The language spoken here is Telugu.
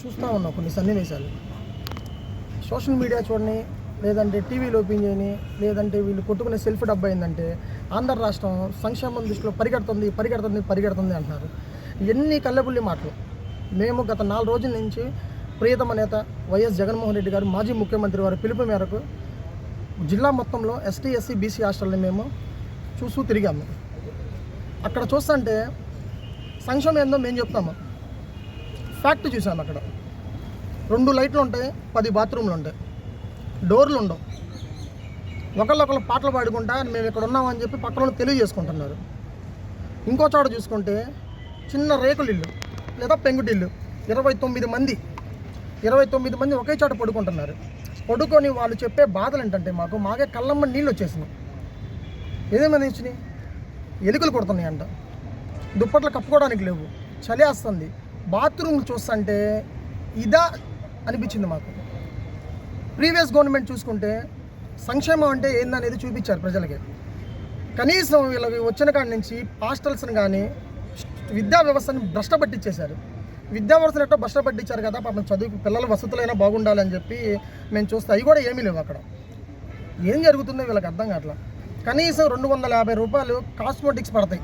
చూస్తూ ఉన్నాం కొన్ని సన్నివేశాలు. సోషల్ మీడియా చూడని లేదంటే టీవీలో ఓపెన్ చేయని లేదంటే వీళ్ళు కొట్టుకునే సెల్ఫ్ డబ్బు అయిందంటే ఆంధ్ర రాష్ట్రం సంక్షేమం దృష్టిలో పరిగెడుతుంది పరిగెడుతుంది పరిగెడుతుంది అంటున్నారు. ఎన్ని కళ్ళబుల్లి మాటలు. మేము గత నాలుగు రోజుల నుంచి ప్రియతమ నేత వైఎస్ జగన్మోహన్ రెడ్డి గారు మాజీ ముఖ్యమంత్రి వారి పిలుపు మేరకు జిల్లా మొత్తంలో ఎస్టీ ఎస్సీ బీసీ హాస్టల్ని మేము చూస్తూ తిరిగాము. అక్కడ చూస్తుంటే సంక్షేమం ఏందో మేము చెప్తాము. ఫ్యాక్ట్ చూశాను అక్కడ. రెండు లైట్లు ఉంటాయి పది బాత్రూమ్లు ఉంటాయి. డోర్లు ఉండవు. ఒకళ్ళొకళ్ళు పాటలు పాడుకుంటా మేము ఇక్కడ ఉన్నామని చెప్పి పక్కన తెలియజేసుకుంటున్నారు. ఇంకో చోట చూసుకుంటే చిన్న రేకులు ఇల్లు లేదా పెంగుటిల్లు ఇరవై తొమ్మిది మంది. ఇరవై తొమ్మిది మంది ఒకే చోట పడుకుంటున్నారు. పడుకొని వాళ్ళు చెప్పే బాధలు ఏంటంటే మాకు మాకే కళ్ళమ్మ నీళ్ళు వచ్చేసినాయి. ఏదేమైనా ఇచ్చినాయి ఎలుకలు కొడుతున్నాయి అంట దుప్పట్లు కప్పుకోవడానికి లేవు. చలి వస్తుంది. బాత్రూమ్ చూస్తుంటే ఇదా అనిపించింది మాకు. ప్రీవియస్ గవర్నమెంట్ చూసుకుంటే సంక్షేమం అంటే ఏందనేది చూపించారు ప్రజలకి. కనీసం వీళ్ళకి వచ్చిన కాడి నుంచి హాస్టల్స్ని కానీ విద్యా వ్యవస్థని భ్రష్ట పట్టించేశారు విద్యా వ్యవస్థను ఎట్టో భ్రష్ట పట్టించారు కదా పాపం చదువు పిల్లల వసతులైనా బాగుండాలని చెప్పి మేము చూస్తే అవి కూడా ఏమీ లేవు అక్కడ. ఏం జరుగుతుందో వీళ్ళకి అర్థం కావట్లా. కనీసం రెండు వందల యాభై రూపాయలు కాస్మోటిక్స్ పడతాయి.